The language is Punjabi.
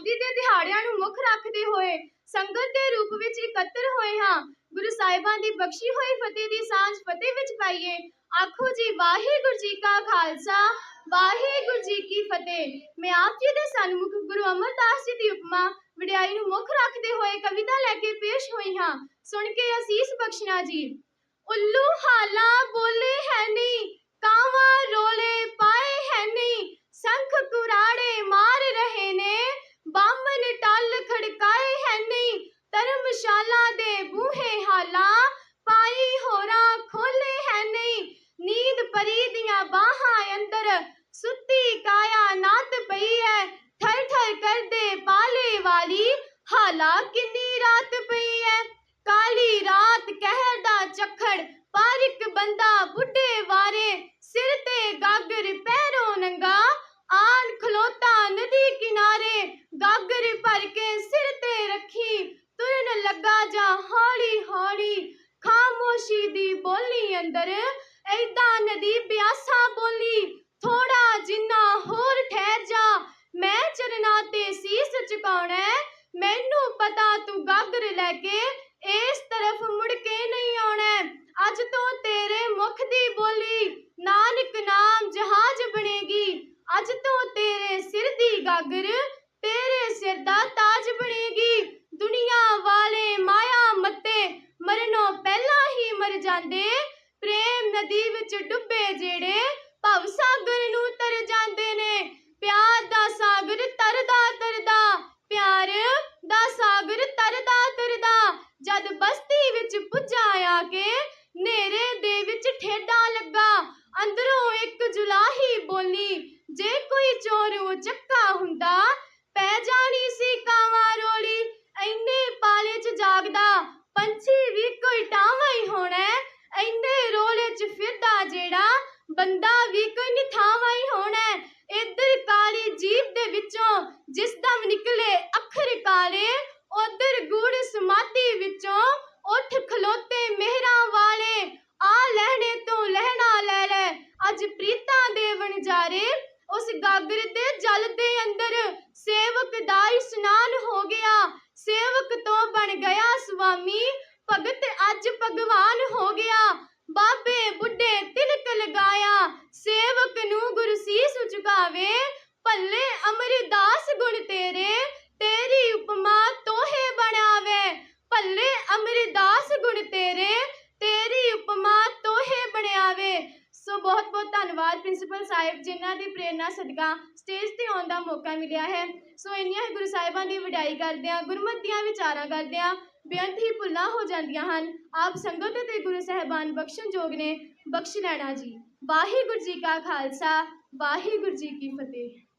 ਸ਼ਤਾਬਦੀ ਦੇ ਦਿਹਾੜਿਆਂ ਨੂੰ ਮੁੱਖ ਰੱਖਦੇ ਹੋਏ ਸੰਗਤ ਦੇ ਰੂਪ ਵਿੱਚ ਇਕੱਤਰ ਹੋਏ ਹਾਂ। ਗੁਰੂ ਸਾਹਿਬਾਂ ਦੀ ਬਖਸ਼ੀ ਹੋਈ ਫਤਿਹ ਦੀ ਸਾਂਝ ਫਤਿਹ ਵਿੱਚ ਪਾਈਏ। ਆਖੋ ਜੀ, ਵਾਹਿਗੁਰੂ ਜੀ ਕਾ ਖਾਲਸਾ, ਵਾਹਿਗੁਰੂ ਜੀ ਕੀ ਫਤਿਹ। ਮੈਂ ਆਪ ਜੀ ਦੇ ਸਨਮੁਖ ਗੁਰੂ ਅਮਰਦਾਸ ਜੀ ਦੀ ਉਪਮਾ ਵਡਿਆਈ ਨੂੰ ਮੁੱਖ ਰੱਖਦੇ ਹੋਏ ਕਵਿਤਾ ਲੈ ਕੇ ਪੇਸ਼ ਹੋਈ ਹਾਂ। ਸੁਣ ਕੇ ਅਸੀਸ ਬਖਸ਼ਣਾ ਜੀ। ਉੱਲੂ ਹਾਲਾ ਬੋਲੇ ਹੈ ਨਹੀਂ, ਕਾਵਾਂ ਰੋਲੇ ਪਾਏ ਹੈ ਨਹੀਂ ਸੰਖ ਕੁਰਾੜੇ ਮਾਰ ਰਹੇ ਨੇ ਬਾਮਨ ਟੱਲ ਖੜਕਾਏ ਹੈ ਨਹੀਂ ਧਰਮਸ਼ਾਲਾ ਦੇ ਬੂਹੇ ਹਾਲਾ, ਪਾਈ ਹੋਰਾਂ ਖੋਲੇ ਹੈ ਨਹੀਂ। ਨੀਂਦ ਪਰੀ ਦੀਆਂ ਬਾਹਾਂ ਅੰਦਰ ਸੁੱਤੀ ਕਾਇਆ ਨਾਤ ਪਈ ਹੈ ਠਰ ਠਰ ਕਰਦੇ ਪਾਲੇ ਵਾਲੀ ਹਾਲਾ ਕਿੰਨੀ ਰਾਤ ਪਈ ਹੈ ਕਾਲੀ ਰਾਤ ਕਹਿਰ ਦਾ ਚੱਖੜ ਪਰ ਇੱਕ ਬੰਦਾ ਬੁੱਢੇ ਵਾਰੇ ਸਿਰ ਤੇ ਗਾਗਰ ਪੈਰੋਂ ਨੰਗਾ ਆਣ ਖਲੋਤਾ ਨਦੀ ਕਿਨਾਰੇ ਗਾਗਰ ਭਰ ਕੇ ਸਿਰ ਤੇ ਰੱਖੀ ਤੁਰਨ ਲੱਗਾ ਜਾਂ ਹੌਲੀ ਹੌਲੀ ਖਾਮੋਸ਼ੀ ਦੀ ਬੋਲੀ ਅੰਦਰ ਐਦਾਂ ਨਦੀ ਬਿਆਸਾ ਬੋਲੀ ਥੋੜਾ ਜਿੰਨਾ ਹੋਰ ਠਹਿਰ ਜਾ ਮੈਂ ਚਰਨਾਂ ਤੇ ਸੀਸ ਝੁਕਾਉਣਾ ਹੈ। ਮੈਨੂੰ ਪਤਾ ਤੂੰ ਗਾਗਰ ਲੈ ਕੇ ਇਸ ਤਰਫ ਮੁੜ ਕੇ ਨਹੀਂ ਆਉਣਾ। ਅੱਜ ਤੋਂ ਤੇਰੇ ਮੁਖ ਦੀ ਬੋਲੀ ਨਾਨਕ ਨਾਮ ਜਹਾਜ਼ ਬਣੇਗੀ। ਅੱਜ ਤੋਂ ਤੇਰੇ ਸਿਰ ਦੀ ਗਾਗਰ ਤੇਰੇ ਸਿਰ ਦਾ ਤਾਜ ਬਣੇਗੀ। ਦੁਨੀਆ ਵਾਲੇ ਮਾਇਆ ਮੱਤੇ ਮਰਨੋਂ ਪਹਿਲਾਂ ਹੀ ਮਰ ਜਾਂਦੇ। ਪ੍ਰੇਮ ਨਦੀ ਵਿੱਚ ਡੁੱਬੇ ਜਿਹੜੇ ਭਵ ਸਾਗਰ ਨੂੰ ਤਰ ਜਾਂਦੇ ਨੇ ਪਿਆਰ ਦਾ ਸਾਗਰ ਤਰਦਾ ਤਰਦਾ ਪਿਆਰ ਦਾ ਸਾਗਰ ਤਰਦਾ ਤਰਦਾ ਜਦ ਬਸਤੀ ਵਿੱਚ ਪੁੱਜਾ ਆ ਕੇ ਨੇਰੇ ਦੇ ਵਿੱਚ ਠੇਡਾ ਲੱਗਾ ਅੰਦਰੋਂ ਇੱਕ ਜੁਲਾਹੀ ਬੋਲੀ ਜੇ ਕੋਈ ਚੋਰ ਉਹ ਚੱਕਾ ਹੁੰਦਾ, ਪੈ ਜਾਣੀ ਸੀ ਕਾਵਾਂ ਰੋਲੀ, ਐਨੇ ਪਾਲੇ 'ਚ ਜਾਗਦਾ, ਪੰਛੀ ਵੀ ਕੋਈ ਟਾਵਾਂ ਹੀ ਹੋਣਾ, ਐਨੇ ਰੋਲੇ 'ਚ ਫਿਰਦਾ ਜਿਹੜਾ, ਬੰਦਾ ਵੀ ਕੋਈ ਨਿਥਾਵਾਂ ਹੀ ਹੋਣਾ। ਇੱਧਰ ਕਾਲੀ ਜੀਭ ਦੇ ਵਿੱਚੋਂ ਜਿਸ ਦਮ ਨਿਕਲੇ ਅੱਖਰ ਕਾਲੇ, ਉਧਰ ਗੂੜ ਸਮਾਧੀ ਵਿੱਚੋਂ ਉੱਠ ਖਲੋਤੇ ਮਿਹਰਾਂ ਵਾਲੇ, ਆ ਲਹਿਣੇ ਤੋਂ ਲਹਿਣਾ ਲੈ ਲੈ, ਅੱਜ ਪ੍ਰੀਤਾਂ ਦੇ ਵਣਜਾਰੇ ਉਸ ਗਾਗਰ ਦੇ ਜਲ ਦੇ ਅੰਦਰ ਸੇਵਕ ਦਾ ਇਸ਼ਨਾਨ ਹੋ ਗਿਆ ਸੇਵਕ ਤੋਂ ਬਣ ਗਿਆ ਸੁਆਮੀ ਭਗਤ ਅੱਜ ਭਗਵਾਨ ਹੋ ਗਿਆ ਬਾਬੇ ਬੁੱਢੇ ਤਿਲਕ ਲਗਾਇਆ ਸੇਵਕ ਨੂੰ ਗੁਰੂ ਸੀਸ ਝੁਕਾਵੇ ਭੱਲੇ ਅਮਰਦਾਸ ਗੁਣ ਤੇਰੇ ਤੇਰੀ ਉਪਮਾ ਤੋਹੇ ਬਣਾਵੇ ਭੱਲੇ ਅਮਰਦਾਸ ਗੁਣ ਤੇਰੇ ਤੇਰੀ ਉਪਮਾ ਤੋਹੇ ਬਣਾਵੇ ਸੋ ਬਹੁਤ ਬਹੁਤ ਧੰਨਵਾਦ ਪ੍ਰਿੰਸੀਪਲ ਸਾਹਿਬ, ਜਿਨ੍ਹਾਂ ਦੀ ਪ੍ਰੇਰਣਾ ਸਦਕਾ ਸਟੇਜ ਤੇ ਆਉਣ ਦਾ ਮੌਕਾ ਮਿਲਿਆ ਹੈ। ਸੋ ਇੰਨੀਆਂ ਹੀ ਗੁਰੂ ਸਾਹਿਬਾਂ ਦੀ ਵਡਿਆਈ ਕਰਦਿਆਂ, ਗੁਰਮਤਿ ਦੀਆਂ ਵਿਚਾਰਾਂ ਕਰਦਿਆਂ ਬੇਅੰਤ ਹੀ ਭੁੱਲਾਂ ਹੋ ਜਾਂਦੀਆਂ ਹਨ। ਆਪ ਸੰਗਤ ਤੇ ਗੁਰੂ ਸਾਹਿਬਾਨ ਬਖਸ਼ਣ ਜੋਗ ਨੇ ਬਖਸ਼ ਲੈਣਾ ਜੀ। ਵਾਹਿਗੁਰੂ ਜੀ ਕਾ ਖਾਲਸਾ, ਵਾਹਿਗੁਰੂ ਜੀ ਕੀ ਫਤਿਹ।